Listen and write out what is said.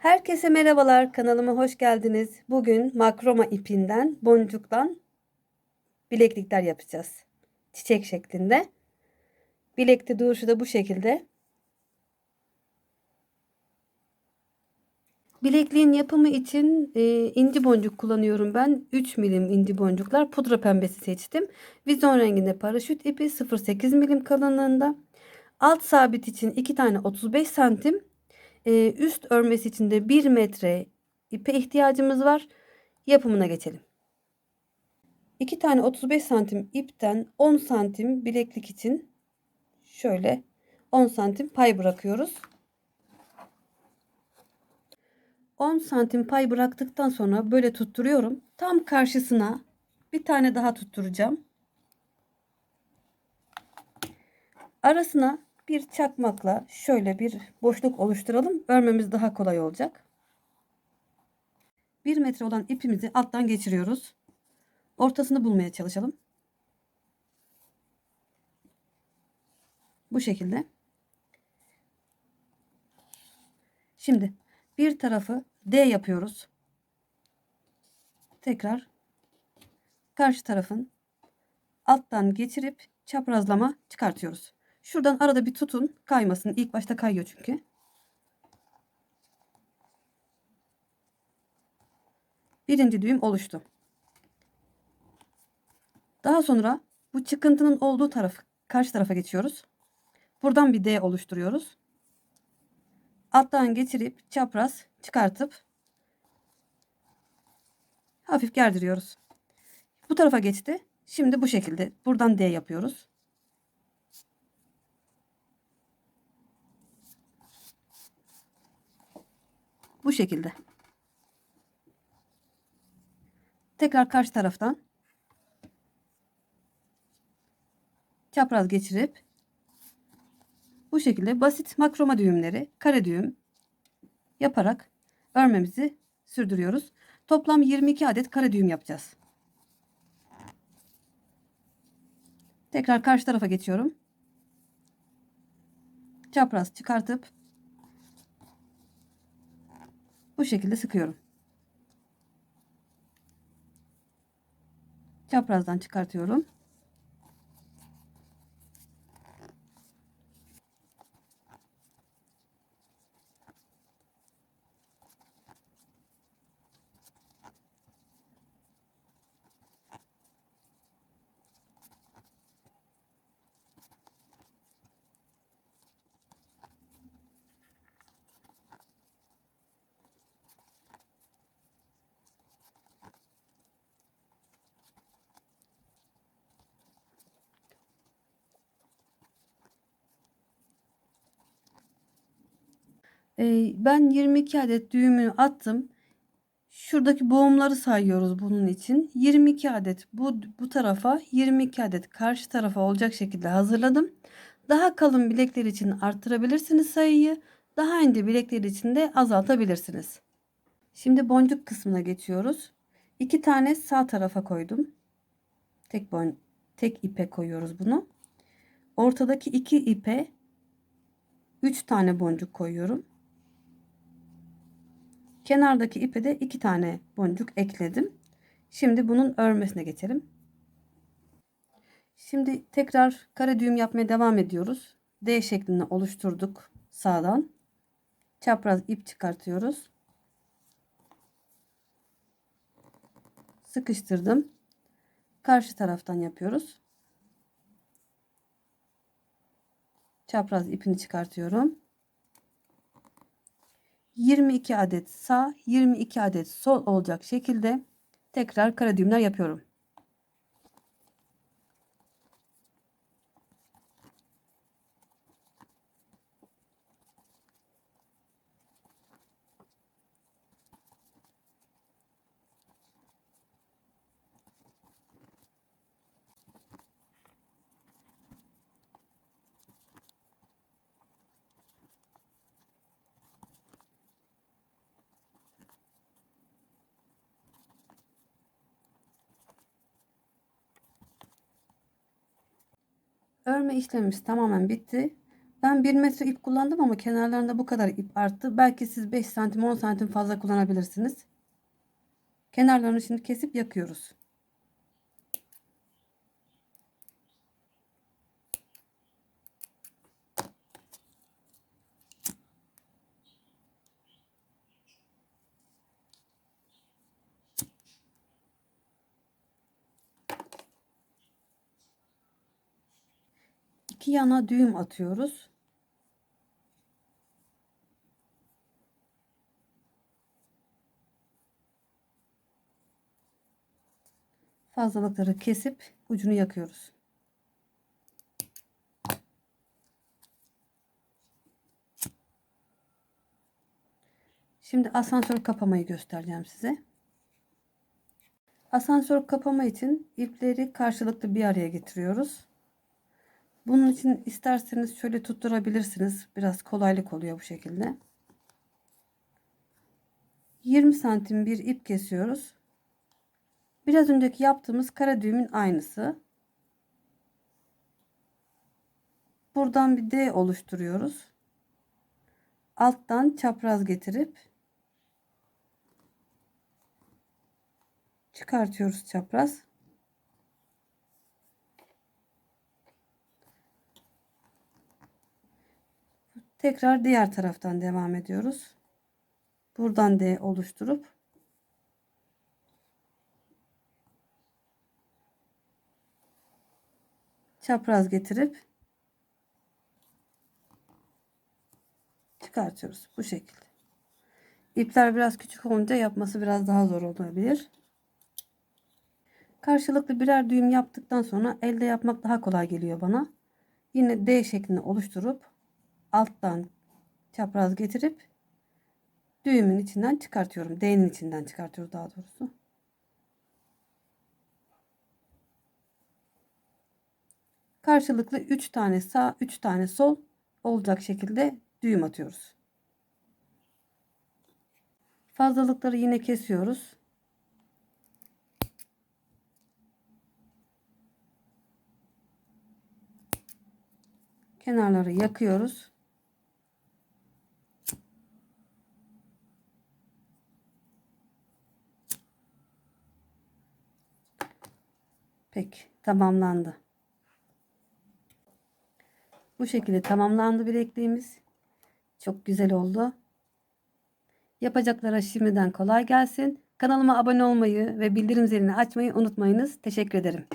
Herkese merhabalar, kanalıma hoş geldiniz. Bugün makroma ipinden, boncuktan bileklikler yapacağız. Çiçek şeklinde. Bilekte duruşu da bu şekilde. Bilekliğin yapımı için e, inci boncuk kullanıyorum ben. 3 milim inci boncuklar. Pudra pembesi seçtim. Vizon renginde paraşüt ipi 0.8 milim kalınlığında. Alt sabit için 2 tane 35 santim. E, üst örmesi için de 1 metre ipe ihtiyacımız var. Yapımına geçelim. 2 tane 35 santim ipten 10 santim bileklik için şöyle 10 santim pay bırakıyoruz. 10 santim pay bıraktıktan sonra böyle tutturuyorum. Tam karşısına bir tane daha tutturacağım. Arasına bir çakmakla şöyle bir boşluk oluşturalım. Örmemiz daha kolay olacak. 1 metre olan ipimizi alttan geçiriyoruz. Ortasını bulmaya çalışalım. Bu şekilde. Şimdi bir tarafı D yapıyoruz. Tekrar karşı tarafın alttan geçirip çaprazlama çıkartıyoruz. Şuradan arada bir tutun kaymasın. İlk başta kayıyor çünkü. Birinci düğüm oluştu. Daha sonra bu çıkıntının olduğu taraf karşı tarafa geçiyoruz. Buradan bir D oluşturuyoruz. Alttan geçirip çapraz çıkartıp hafif gerdiriyoruz. Bu tarafa geçti. Şimdi bu şekilde buradan D yapıyoruz. Bu şekilde. Tekrar karşı taraftan çapraz geçirip bu şekilde basit makroma düğümleri, kare düğüm yaparak örmemizi sürdürüyoruz. Toplam 22 adet kare düğüm yapacağız. Tekrar karşı tarafa geçiyorum. Çapraz çıkartıp bu şekilde sıkıyorum. Çaprazdan çıkartıyorum. Ben 22 adet düğümünü attım. Şuradaki boğumları sayıyoruz bunun için. 22 adet bu, bu tarafa 22 adet karşı tarafa olacak şekilde hazırladım. Daha kalın bilekler için arttırabilirsiniz sayıyı. Daha ince bilekler için de azaltabilirsiniz. Şimdi boncuk kısmına geçiyoruz. 2 tane sağ tarafa koydum. Tek bon tek ipe koyuyoruz bunu. Ortadaki iki ipe 3 tane boncuk koyuyorum. Kenardaki ipe de iki tane boncuk ekledim. Şimdi bunun örmesine geçelim. Şimdi tekrar kare düğüm yapmaya devam ediyoruz. D şeklini oluşturduk sağdan. Çapraz ip çıkartıyoruz. Sıkıştırdım. Karşı taraftan yapıyoruz. Çapraz ipini çıkartıyorum. 22 adet sağ, 22 adet sol olacak şekilde tekrar kare düğümler yapıyorum. Örme işlemimiz tamamen bitti. Ben 1 metre ip kullandım ama kenarlarında bu kadar ip arttı. Belki siz 5 santim 10 santim fazla kullanabilirsiniz. Kenarlarını şimdi kesip yakıyoruz. İki yana düğüm atıyoruz. Fazlalıkları kesip ucunu yakıyoruz. Şimdi asansör kapamayı göstereceğim size. Asansör kapama için ipleri karşılıklı bir araya getiriyoruz. Bunun için isterseniz şöyle tutturabilirsiniz. Biraz kolaylık oluyor bu şekilde. 20 santim bir ip kesiyoruz. Biraz önceki yaptığımız kara düğümün aynısı. Buradan bir D oluşturuyoruz. Alttan çapraz getirip çıkartıyoruz çapraz. Tekrar diğer taraftan devam ediyoruz. Buradan D oluşturup çapraz getirip çıkartıyoruz bu şekilde. İpler biraz küçük olunca yapması biraz daha zor olabilir. Karşılıklı birer düğüm yaptıktan sonra elde yapmak daha kolay geliyor bana. Yine D şeklini oluşturup alttan çapraz getirip düğümün içinden çıkartıyorum. D'nin içinden çıkartıyoruz daha doğrusu. Karşılıklı 3 tane sağ, 3 tane sol olacak şekilde düğüm atıyoruz. Fazlalıkları yine kesiyoruz. Kenarları yakıyoruz. Peki tamamlandı. Bu şekilde tamamlandı bilekliğimiz. Çok güzel oldu. Yapacaklara şimdiden kolay gelsin. Kanalıma abone olmayı ve bildirim zilini açmayı unutmayınız. Teşekkür ederim.